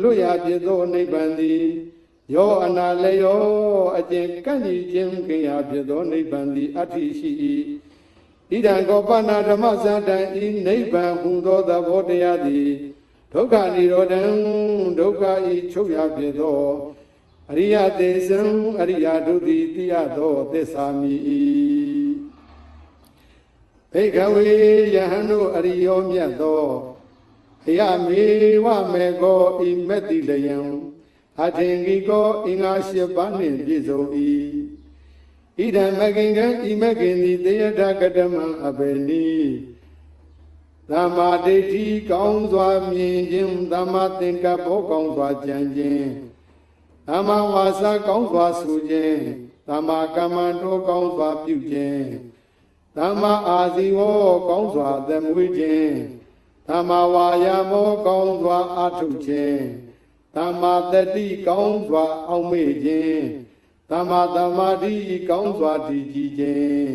လွတ်ရဖြစ်သောနိဗ္ဗာန်သည်ယောအနာလျောအကျင့်ကန့်ကြီးခြင်းခင်ရာဖြစ်သောနိဗ္ဗာန်သည်အတ္တိရှိ၏ဣဒံကောပနာဓမ္မစတံဤနိဗ္ဗာန်ဟူသောသဘောတရားသည်ဒုက္ခនិရောဓံဒုက္ခဤချုပ်ရဖြစ်သောအရိယသေဇံအရိယဒုတိတိယသောသစ္စာမိ၏ဘိကဝေယဟန်တို့အရိယောမြတ်သောအ ယမေဝမေကောဤမက်တိလယံအထင်ကြီးကောအင်္ဂါ၈ပါးနှင့်ပြည့်စုံ၏ဣဒံမကင်ကံဤမကင်သည်တေယထကတမံအဘေနိသမ္မာဒိဋ္ဌိကောင်းစွာမြင်ခြင်းသမ္မာသင်္ကပ္ပောကောင်းစွာကြံခြင်းသမ္မာဝါစာကောင်းစွာဆိုခြင်းသမ္မာကမ္မန္တောကောင်းစွာပြုခြင်းသမ္မာအာဇီဝောကောင်းစွာသမွေးခြင်း သမ္မာဝါယာမောကောင်းစွာအာထုခြင်းသမ္မာတတိကောင်းစွာအောက်မေ့ခြင်းသမ္မာသမာဓိကောင်းစွာတည်ကြည်ခြင်း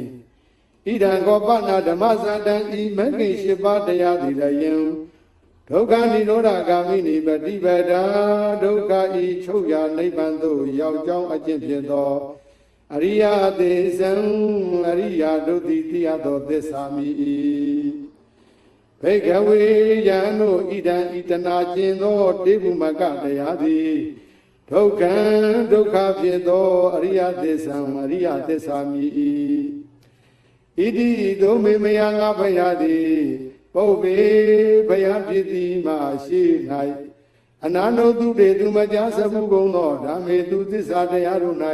ဣဒံကောပနာဓမ္မစတံဤမဂ္ဂင်၈ပါးတရားသည်လည်းယံဒုက္ခនិရောဓဂာမိနိပฏิပဒါဒုက္ခဤချုပ်ရာနိဗ္ဗာန်သို့ရောက်ကြောင်းအကျင့်ဖြစ်သောအရိယသေဇံအရိယာဒုတိတိယသောသစ္စာမိ၏ ဘေကဝေယံတို့ဣဒံဣတနာကျင်သောတေဗုမကတရားသည်ဒုက္ခံဒုက္ခဖြစ်သောအရိယသစ္စာအရိယသစ္စာမိ၏ဣတိသို့မေမယငါဖယားသည်ပုပ္ပေဖယားဖြစ်သည်မှရှိ၌အနန္တုတုတေသူမကြသမှုကုန်သောဓမ္မေသူသစ္စာတရားတို့၌